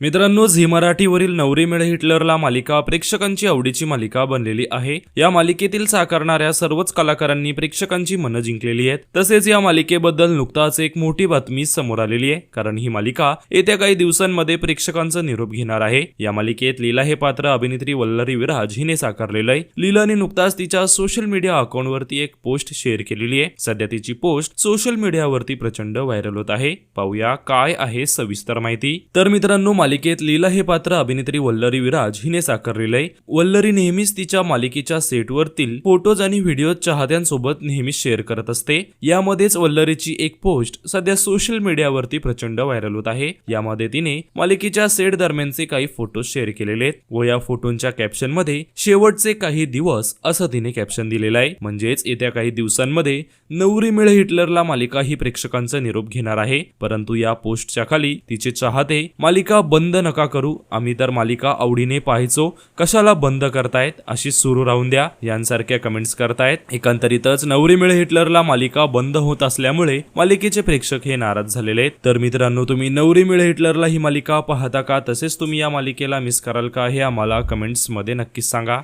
मित्रांनो झी मराठीवरील नवरी मेळ हिटलरला मालिका प्रेक्षकांची आवडीची मालिका बनलेली आहे. या मालिकेतील साकारणाऱ्या सर्वच कलाकारांनी प्रेक्षकांची मनं जिंकलेली आहेत. तसेच या मालिकेबद्दल नुकताच एक मोठी बातमी समोर आलेली आहे. कारण ही मालिका येत्या काही दिवसांमध्ये प्रेक्षकांचा निरोप घेणार आहे. या मालिकेत लीला हे पात्र अभिनेत्री वल्लरी विराज हिने साकारलेलं आहे. लीलाने नुकताच तिच्या सोशल मीडिया अकाउंटवरती एक पोस्ट शेअर केलेली आहे. सध्या तिची पोस्ट सोशल मीडियावरती प्रचंड व्हायरल होत आहे. पाहूया काय आहे सविस्तर माहिती. तर मित्रांनो मालिकेत लीला हे पात्र अभिनेत्री वल्लरी विराज हिने साकारलेलं आहे वल्लरी नेहमीच तिच्या मालिकेच्या सेटवरतील फोटोज आणि व्हिडिओ चाहत्यांसोबत नेहमीच शेअर करत असते. यामध्येच वल्लरीची एक पोस्ट सध्या सोशल मीडियावरती प्रचंड व्हायरल होत आहे. यामध्ये तिने मालिकेच्या सेट दरम्यानचे काही फोटो शेअर केलेले आहेत व या फोटोंच्या कॅप्शनमध्ये शेवटचे काही दिवस असं तिने कॅप्शन दिलेलं आहे. म्हणजेच येत्या काही दिवसांमध्ये नवरी मिळ हिटलरला मालिका ही प्रेक्षकांचा निरोप घेणार आहे. परंतु या पोस्टच्या खाली तिचे चाहते मालिका बंद नका करू. आम्ही तर मालिका आवडीने पाहायचो. कशाला बंद करतायत? अशी सुरू राहून द्या यांसारख्या कमेंट्स करतायत. एकंदरीतच नवरी मिळ हिटलरला मालिका बंद होत असल्यामुळे मालिकेचे प्रेक्षक हे नाराज झालेले आहेत. तर मित्रांनो तुम्ही नवरी मिळे हिटलरला ही मालिका पाहता का? तसेच तुम्ही या मालिकेला मिस कराल का? हे आम्हाला कमेंट्समध्ये नक्कीच सांगा.